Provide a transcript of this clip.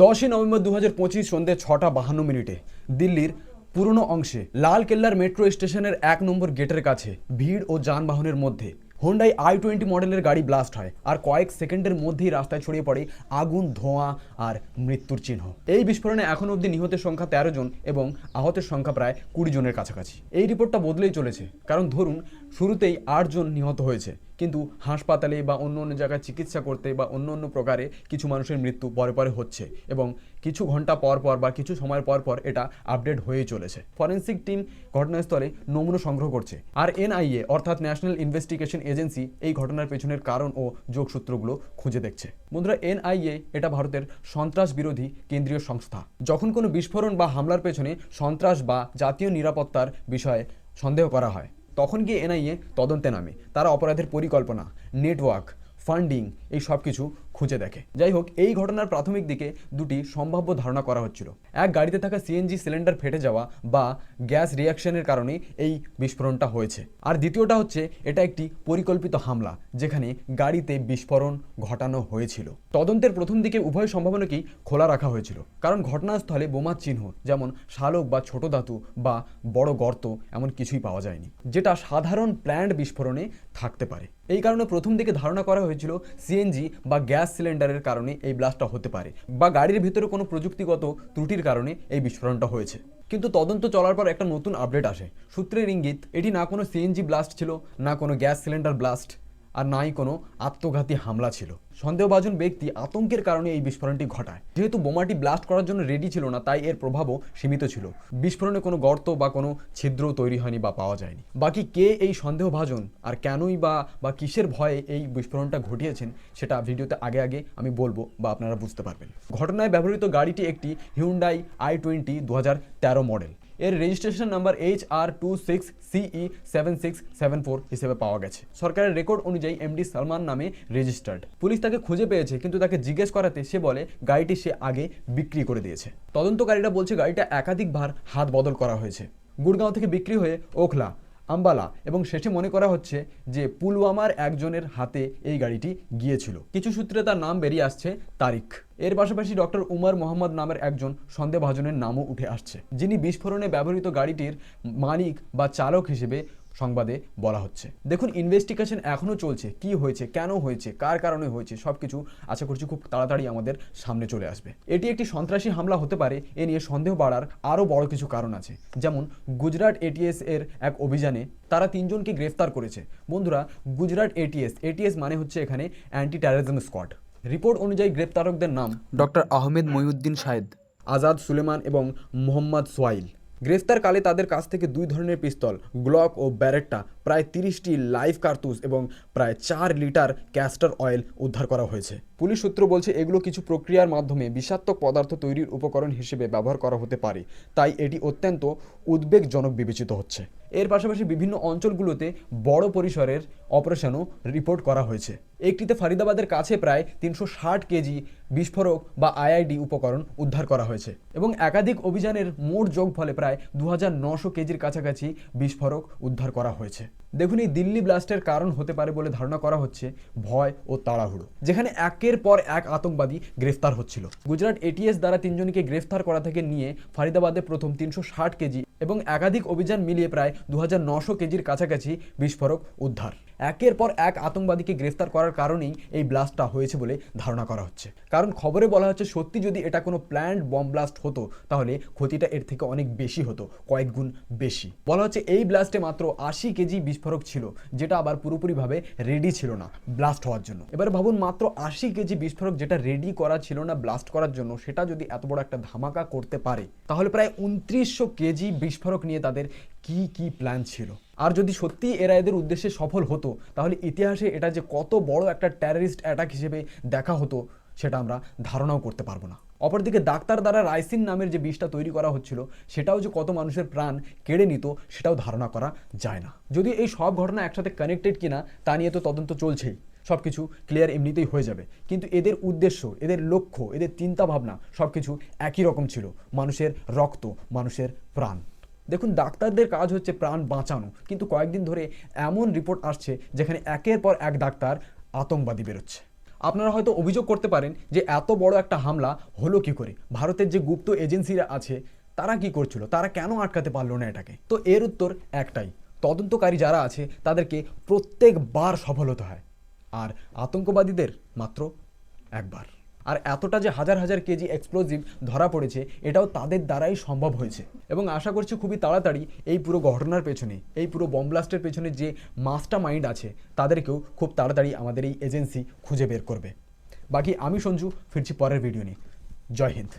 দশই নভেম্বর দু হাজার পঁচিশ সন্ধ্যে ছটা বাহান্ন মিনিটে দিল্লির পুরনো অংশে লাল কেল্লার মেট্রো স্টেশনের এক নম্বর গেটের কাছে ভিড় ও যানবাহনের মধ্যে হোন্ডাই আই টোয়েন্টি মডেলের গাড়ি ব্লাস্ট হয় আর কয়েক সেকেন্ডের মধ্যেই রাস্তায় ছড়িয়ে পড়ে আগুন, ধোঁয়া আর মৃত্যুর চিহ্ন। এই বিস্ফোরণে এখন অবধি নিহতের সংখ্যা তেরো জন এবং আহতের সংখ্যা প্রায় কুড়ি জনের কাছাকাছি। এই রিপোর্টটা বদলেই চলেছে, কারণ ধরুন শুরুতেই আট জন নিহত হয়েছে। কিন্তু হাসপাতালে বা অন্য অন্য জায়গায় চিকিৎসা করতে বা অন্য অন্য প্রকারে কিছু মানুষের মৃত্যু পরে পরে হচ্ছে এবং কিছু ঘণ্টা পর পর বা কিছু সময়ের পর পর এটা আপডেট হয়েই চলেছে। ফরেন্সিক টিম ঘটনাস্থলে নমুনা সংগ্রহ করছে। আর এনআইএ অর্থাৎ ন্যাশনাল ইনভেস্টিগেশন এজেন্সি এই ঘটনার পেছনের কারণ ও যোগসূত্রগুলো খুঁজে দেখছে। বন্ধুরা এনআইএ এটা ভারতের সন্ত্রাস বিরোধী কেন্দ্রীয় সংস্থা। যখন কোনো বিস্ফোরণ বা হামলার পেছনে সন্ত্রাস বা জাতীয় নিরাপত্তার বিষয়ে সন্দেহ করা হয় তখন গিয়ে এনআইএ তদন্তে নামে। তারা অপরাধের পরিকল্পনা নেটওয়ার্ক ফান্ডিং এই সব কিছু খুঁজে দেখে। যাই হোক এই ঘটনার প্রাথমিক দিকে দুটি সম্ভাব্য ধারণা করা হচ্ছিল। এক গাড়িতে থাকা সিএনজি সিলিন্ডার ফেটে যাওয়া বা গ্যাস রিয়াকশনের কারণে এই বিস্ফোরণটা হয়েছে। আর দ্বিতীয়টা হচ্ছে, এটা একটি পরিকল্পিত হামলা, যেখানে গাড়িতে বিস্ফোরণ ঘটানো হয়েছিল। তদন্তের প্রথম দিকে উভয় সম্ভাবনাকেই খোলা রাখা হয়েছিল। কারণ ঘটনাস্থলে বোমার চিহ্ন, যেমন শালক বা ছোট ধাতু বা বড় গর্ত, এমন কিছুই পাওয়া যায়নি, যেটা সাধারণ প্ল্যান্ড বিস্ফোরণে থাকতে পারে। এই কারণে প্রথম দিকে ধারণা করা হয়েছিল সিএনজি বা গ্যাস সিলিন্ডারের কারণে এই ব্লাস্টটা হতে পারে বা গাড়ির ভিতরে কোনো প্রযুক্তিগত ত্রুটির কারণে এই বিস্ফোরণটা হয়েছে। কিন্তু তদন্ত চলার পর একটা নতুন আপডেট আসে। সূত্রের ইঙ্গিত, এটি না কোনো সিএনজি ব্লাস্ট ছিল, না কোনো গ্যাস সিলিন্ডার ব্লাস্ট আর নাই কোনো আত্মঘাতী হামলা ছিল। সন্দেহভাজন ব্যক্তি আতঙ্কের কারণে এই বিস্ফোরণটি ঘটায়। যেহেতু বোমাটি ব্লাস্ট করার জন্য রেডি ছিল না, তাই এর প্রভাবও সীমিত ছিল। বিস্ফোরণে কোনো গর্ত বা কোনো ছিদ্র তৈরি হয়নি বা পাওয়া যায়নি। বাকি কে এই সন্দেহভাজন আর কেনই বা বা কিসের ভয়ে এই বিস্ফোরণটা ঘটিয়েছেন, সেটা ভিডিওতে আগে আগে আমি বলব বা আপনারা বুঝতে পারবেন। ঘটনায় ব্যবহৃত গাড়িটি একটি হিউন্ডাই আই টোয়েন্টি দু হাজার তেরো মডেল এর registration number H R two six C E seven six seven four হিসেবে পাওয়া গেছে। সরকারের রেকর্ড অনুযায়ী এমডি সালমান নামে রেজিস্টার্ড পুলিশ তাকে খুঁজে পেয়েছে, কিন্তু তাকে জিজ্ঞেস করাতে সে বলে, গাড়িটি সে আগে বিক্রি করে দিয়েছে। তদন্তকারীরা বলছে, গাড়িটা একাধিকবার হাত বদল করা হয়েছে। গুড়গাঁও থেকে বিক্রি হয়ে ওখলা। আম্বালা এবং শেষে মনে করা হচ্ছে যে পুলওয়ামার একজনের হাতে এই গাড়িটি গিয়েছিল। কিছু সূত্রে তার নাম বেরিয়ে আসছে তারিখ। এর পাশাপাশি ডক্টর উমর মোহাম্মদ নামের একজন সন্দেহভাজনের নামও উঠে আসছে, যিনি বিস্ফোরণে ব্যবহৃত গাড়িটির মালিক বা চালক হিসেবে সংবাদে বলা হচ্ছে। দেখুন ইনভেস্টিগেশন এখনও চলছে। কি হয়েছে কেন হয়েছে কার কারণে হয়েছে সব কিছু আশা করছি খুব তাড়াতাড়ি আমাদের সামনে চলে আসবে। এটি একটি সন্ত্রাসী হামলা হতে পারে এ নিয়ে সন্দেহ বাড়ার আরও বড় কিছু কারণ আছে। যেমন গুজরাট এটিএস এর এক অভিযানে তারা তিনজনকে গ্রেফতার করেছে। বন্ধুরা গুজরাট এটিএস এটিএস মানে হচ্ছে এখানে অ্যান্টি টেরোরিজম স্কোয়াড রিপোর্ট অনুযায়ী গ্রেপ্তারকদের নাম ডক্টর আহমেদ মহিউদ্দিন শাহেদ আজাদ সুলেমান এবং মোহাম্মদ সোয়াইল গ্রেফতারকালে তাদের কাছ থেকে দুই ধরনের পিস্তল, গ্লক ও ব্যারেটটা, প্রায় তিরিশটি লাইভ কার্তুস এবং প্রায় চার লিটার ক্যাস্টার অয়েল উদ্ধার করা হয়েছে। পুলিশ সূত্র বলছে, এগুলো কিছু প্রক্রিয়ার মাধ্যমে বিষাক্তক পদার্থ তৈরির উপকরণ হিসেবে ব্যবহার করা হতে পারে। তাই এটি অত্যন্ত উদ্বেগজনক বিবেচিত হচ্ছে। এর পাশাপাশি বিভিন্ন অঞ্চলগুলোতে বড় পরিসরের অপারেশনও রিপোর্ট করা হয়েছে। একটিতে ফারিদাবাদের কাছে প্রায় তিনশো ষাট কেজি বিস্ফোরক বা আইআইডি উপকরণ উদ্ধার করা হয়েছে এবং একাধিক অভিযানের মোট যোগ ফলে প্রায় দু হাজার নশো কেজির কাছাকাছি বিস্ফোরক উদ্ধার করা হয়েছে। দেখুন, এই দিল্লি ব্লাস্টের কারণ হতে পারে বলে ধারণা করা হচ্ছে ভয় ও তাড়াহুড়ো, যেখানে একের পর এক আতঙ্কবাদী গ্রেফতার হচ্ছিল। গুজরাট এটিএস দ্বারা তিনজনকে গ্রেফতার করা থেকে নিয়ে ফারিদাবাদে প্রথম তিনশো ষাট কেজি এবং একাধিক অভিযান মিলিয়ে প্রায় দু কেজির কাছাকাছি বিস্ফোরক উদ্ধার। একের পর এক আতঙ্কবাদীকে গ্রেফতার করার কারণেই এই ব্লাস্টটা হয়েছে বলে ধারণা করা হচ্ছে। কারণ খবরে বলা হচ্ছে, সত্যি যদি এটা কোনো প্ল্যান্ড বম ব্লাস্ট হতো, তাহলে ক্ষতিটা এর থেকে অনেক বেশি হতো, কয়েক গুণ বেশি। বলা হচ্ছে, এই ব্লাস্টে মাত্র আশি কেজি বিস্ফোরক ছিল, যেটা আবার পুরোপুরিভাবে রেডি ছিল না ব্লাস্ট হওয়ার জন্য। এবার ভাবুন, মাত্র আশি কেজি বিস্ফোরক যেটা রেডি করা ছিল না ব্লাস্ট করার জন্য, সেটা যদি এত বড় একটা ধামাকা করতে পারে, তাহলে প্রায় উনত্রিশশো কেজি বিস্ফোরক নিয়ে তাদের কি কি প্ল্যান ছিল? আর যদি সত্যি এরা এদের উদ্দেশ্যে সফল হতো, তাহলে ইতিহাসে এটা যে কত বড় একটা টেররিস্ট অ্যাটাক হিসেবে দেখা হতো, সেটা আমরা ধারণাও করতে পারব না। অপরদিকে ডাক্তার দ্বারা রাইসিন নামের যে বিষটা তৈরি করা হচ্ছিল, সেটাও যে কত মানুষের প্রাণ কেড়ে নিত, সেটাও ধারণা করা যায় না। যদি এই সব ঘটনা একসাথে কানেক্টেড কিনা, তা নিয়ে তো তদন্ত চলছেই। সব কিছু ক্লিয়ার এমনিতেই হয়ে যাবে। কিন্তু এদের উদ্দেশ্য, এদের লক্ষ্য, এদের চিন্তা ভাবনা সব কিছু একই রকম ছিল। মানুষের রক্ত, মানুষের প্রাণ। দেখুন, ডাক্তারদের কাজ হচ্ছে প্রাণ বাঁচানো। কিন্তু কয়েকদিন ধরে এমন রিপোর্ট আসছে যেখানে একের পর এক ডাক্তার আতঙ্কবাদী বেরোচ্ছে। আপনারা হয়তো অভিযোগ করতে পারেন যে এত বড় একটা হামলা হলো কি করে? ভারতের যে গুপ্ত এজেন্সিরা আছে, তারা কি করছিল? তারা কেন আটকাতে পারল না এটাকে? তো এর উত্তর একটাই। তদন্তকারী যারা আছে, তাদেরকে প্রত্যেকবার সফল হতে হয়। আর আতঙ্কবাদীদের মাত্র একবার। আর এতটা যে হাজার হাজার কেজি এক্সপ্লোজিভ ধরা পড়েছে, এটাও তাদের দ্বারাই সম্ভব হয়েছে। এবং আশা করছি খুবই তাড়াতাড়ি এই পুরো ঘটনার পেছনে, এই পুরো বম ব্লাস্টের পেছনে যে মাস্টার মাইন্ড আছে, তাদেরকেও খুব তাড়াতাড়ি আমাদের এই এজেন্সি খুঁজে বের করবে। বাকি আমি সঞ্জু, ফিরছি পরের ভিডিও নিয়ে। জয় হিন্দ।